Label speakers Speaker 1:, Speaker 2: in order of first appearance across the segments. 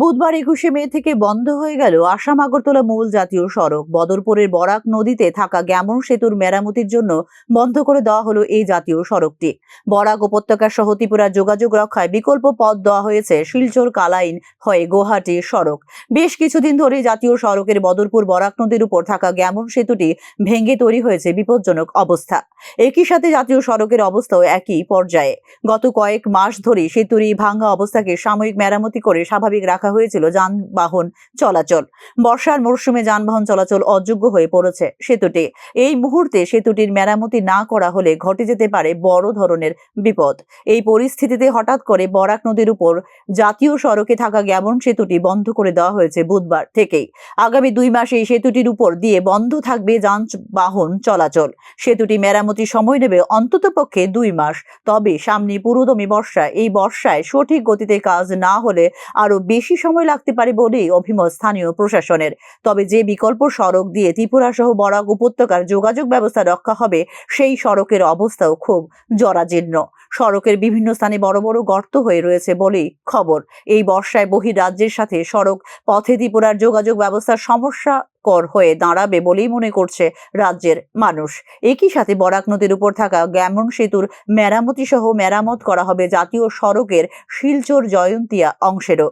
Speaker 1: বুধবার একুশে মে থেকে বন্ধ হয়ে গেল আসাম আগরতলা মূল জাতীয় সড়ক। বদরপুরের বরাক নদীতে থাকা গ্যামন সেতুর মেরামতির জন্য বন্ধ করে দেওয়া হলো এই জাতীয় সড়কটি। বরাক উপত্যকা সহ ত্রিপুরার যোগাযোগ রক্ষায় বিকল্প পথ দেওয়া হয়েছে শিলচর কালাইন হয়ে গুয়াহাটি সড়ক। বেশ কিছুদিন ধরে জাতীয় সড়কের বদরপুর বরাক নদীর উপর থাকা গ্যামন সেতুটি ভেঙে তৈরি হয়েছে বিপজ্জনক অবস্থা। একই সাথে জাতীয় সড়কের অবস্থাও একই পর্যায়ে। গত কয়েক মাস ধরে সেতুর এই ভাঙ্গা অবস্থাকে সাময়িক মেরামতি করে স্বাভাবিক রাখা হয়েছিল যানবাহন চলাচল। বর্ষার মরশুমে যানবাহন চলাচল অযোগ্য হয়ে পড়েছে সেতুটি। এই মুহূর্তে সেতুটির মেরামতি না করা হলে ঘটে যেতে পারে বড় ধরনের বিপদ। এই পরিস্থিতিতে হঠাৎ করে বরাক নদীর উপর জাতীয় সড়কে থাকা গ্যামন সেতুটি বন্ধ করে দেওয়া হয়েছে বুধবার থেকেই। আগামী দুই মাসে এই সেতুটির উপর দিয়ে বন্ধ থাকবে যানবাহন চলাচল। সেতুটি মেরামতি সময় নেবে অন্ততপক্ষে দুই মাস। তবে সামনে পুরোদমে বর্ষা। এই বর্ষায় সঠিক গতিতে কাজ না হলে আরও বেশি সময় লাগতে পারে বলেই অভিমত স্থানীয় প্রশাসনের। তবে যে বিকল্প সড়ক দিয়ে ত্রিপুরা সহ বরাক উপত্যকার যোগাযোগ ব্যবস্থা রক্ষা হবে, সেই সড়কের অবস্থাও খুব জরাজীর্ণ। সড়কের বিভিন্ন স্থানে বড় বড় গর্ত হয়ে রয়েছে বলেই খবর। এই বর্ষায় বহির রাজ্যের সাথে সড়ক পথে ত্রিপুরার যোগাযোগ ব্যবস্থার সমস্যা কর হয়ে দাঁড়াবে বলেই মনে করছে রাজ্যের মানুষ। একই সাথে বরাক নদীর উপর থাকা গ্যামন সেতুর মেরামতি সহ মেরামত করা হবে জাতীয় সড়কের শিলচর জয়ন্তিয়া অংশেরও।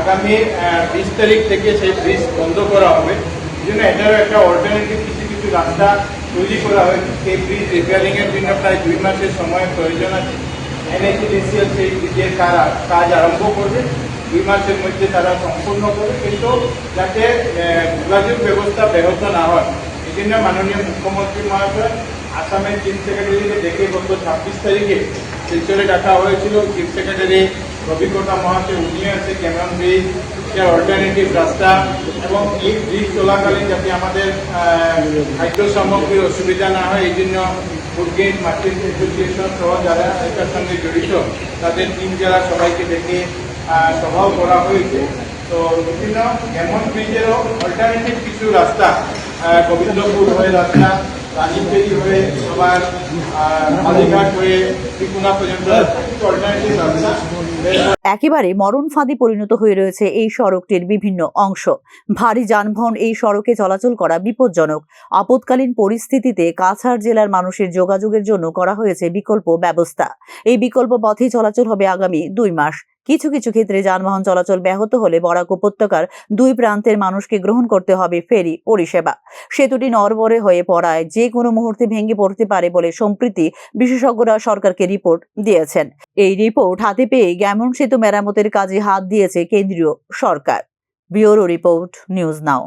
Speaker 2: আগামী বিশ তারিখ থেকে সেই ব্রিজ বন্ধ করা হবে। এই জন্য এটারও একটা অল্টারনেটিভ কিছু কিছু রাস্তা তৈরি করা হয়েছে। সেই ব্রিজ রিপেয়ারিংয়ের জন্য প্রায় দুই মাসের সময় প্রয়োজন আছে। এনএইচডিসিএল সেই ব্রিজের কাজ কাজ আরম্ভ করবে। দুই মাসের মধ্যে তারা সম্পূর্ণ করবে। কিন্তু যাতে যোগাযোগ ব্যবস্থা ব্যাহত না হয়, এই জন্য মাননীয় মুখ্যমন্ত্রী মহাশয় আসামের চিফ সেক্রেটারিকে ডেকে গত ছাব্বিশ তারিখে শিলচরে ডাকা হয়েছিল। চিফ সেক্রেটারি অভিজ্ঞতা মহাশয় উনি আছে ক্যামেরন ব্রিজের অল্টারনেটিভ রাস্তা এবং এই ব্রিজ চলাকালীন যাতে আমাদের খাদ্য সামগ্রীর অসুবিধা না হয় এই জন্য ফুড গেট মার্কেট অ্যাসোসিয়েশন সহ যারা এটার সঙ্গে জড়িত তাদের তিন জেলা সবাইকে আহ, সভাও করা হয়েছে। তো বিভিন্ন এমন ব্রিজেরও অল্টারনেটিভ কিছু রাস্তা গোবিন্দপুর হয়ে রাস্তা হয়ে আহ, হয়ে পর্যন্ত
Speaker 1: একেবারে মরণ ফাঁদে পরিণত হয়ে রয়েছে এই সড়কটির বিভিন্ন অংশ। ভারী যানবাহন এই সড়কে চলাচল করা বিপজ্জনক। আপৎকালীন পরিস্থিতিতে কাছাড় জেলার মানুষের যোগাযোগের জন্য করা হয়েছে বিকল্প ব্যবস্থা। এই বিকল্প পথেই চলাচল হবে আগামী দুই মাস। কিছু কিছু ক্ষেত্রে যানবাহন চলাচল ব্যাহত হলে বরাক উপত্যকার দুই প্রান্তের মানুষকে গ্রহণ করতে হবে ফেরি পরিষেবা। সেতুটি নরবরে হয়ে পড়ায় যে কোনো মুহূর্তে ভেঙে পড়তে পারে বলে সম্প্রীতি বিশেষজ্ঞরা সরকারকে রিপোর্ট দিয়েছেন। এই রিপোর্ট হাতে পেয়ে গ্যামন সেতু মেরামতের কাজে হাত দিয়েছে কেন্দ্রীয় সরকার। Bureau report, news now.